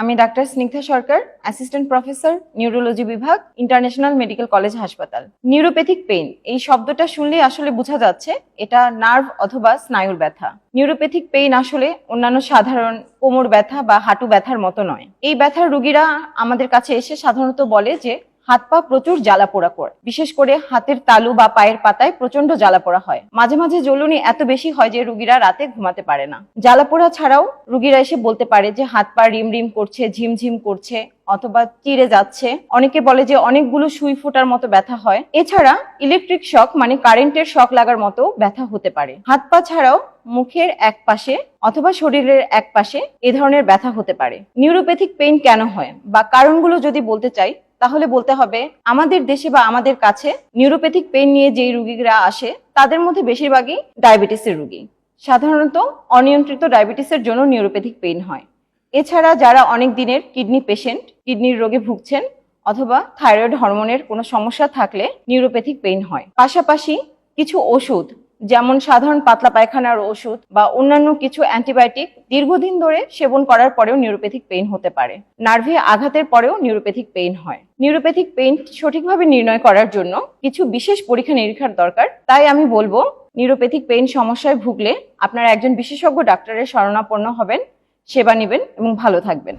আমি doctor Snigdha Sarkar assistant professor neurology বিভাগ international medical college হাসপাতাল। নিউরোপ্যাথিক পেইন এই শব্দটা শুনলেই আসলে বোঝা যাচ্ছে, এটা নার্ভ অথবা স্নায়ুর ব্যথা। নিউরোপ্যাথিক পেইন আসলে অন্যান্য সাধারণ কোমর ব্যথা বা হাঁটু ব্যথার মতো নয়। এই ব্যথার রুগীরা আমাদের কাছে এসে সাধারণত বলে যে হাত পা প্রচুর জ্বালা পোড়া করে। বিশেষ করে হাতের তালু বা পায়ের পাতায় প্রচণ্ড জ্বালা পোড়া হয়। মাঝে মাঝে জ্বলুনি এত বেশি হয় যে রুগীরা রাতে ঘুমাতে পারে না। জ্বালা পোড়া ছাড়াও রুগীরা এসে বলতে পারে যে হাত পা রিম রিম করছে, ঝিমঝিম করছে অথবা চিড়ে যাচ্ছে। অনেকে বলে যে অনেকগুলো সুই ফোটার মতো ব্যথা হয়। এছাড়া ইলেকট্রিক শক মানে কারেন্টের শক লাগার মতো ব্যথা হতে পারে। হাত পা ছাড়াও মুখের এক পাশে অথবা শরীরের এক পাশে এ ধরনের ব্যথা হতে পারে। নিউরোপ্যাথিক পেইন কেন হয় বা কারণগুলো যদি বলতে চাই তাহলে বলতে হবে, আমাদের দেশে বা আমাদের কাছে নিউরোপ্যাথিক পেন নিয়ে যেই রুগীরা আসে, তাদের মধ্যে বেশিরভাগই ডায়াবেটিসের রুগী। সাধারণত অনিয়ন্ত্রিত ডায়াবেটিসের জন্য নিউরোপ্যাথিক পেইন হয়। এছাড়া যারা অনেক দিনের কিডনি পেশেন্ট, কিডনির রোগে ভুগছেন অথবা থাইরয়েড হরমোনের কোনো সমস্যা থাকলে নিউরোপ্যাথিক পেইন হয়। পাশাপাশি কিছু ওষুধ যেমন সাধারণ পাতলা পায়খানার ওষুধ বা অন্যান্য কিছু অ্যান্টিবায়োটিক দীর্ঘদিন ধরে সেবন করার পরেও নিউরোপ্যাথিক পেইন হতে পারে। নার্ভে আঘাতের পরেও নিউরোপ্যাথিক পেইন হয়। নিউরোপ্যাথিক পেইন সঠিকভাবে নির্ণয় করার জন্য কিছু বিশেষ পরীক্ষা নিরীক্ষার দরকার। তাই আমি বলব, নিউরোপ্যাথিক পেইন সমস্যায় ভুগলে আপনারা একজন বিশেষজ্ঞ ডাক্তারের শরণাপন্ন হবেন, সেবা নেবেন এবং ভালো থাকবেন।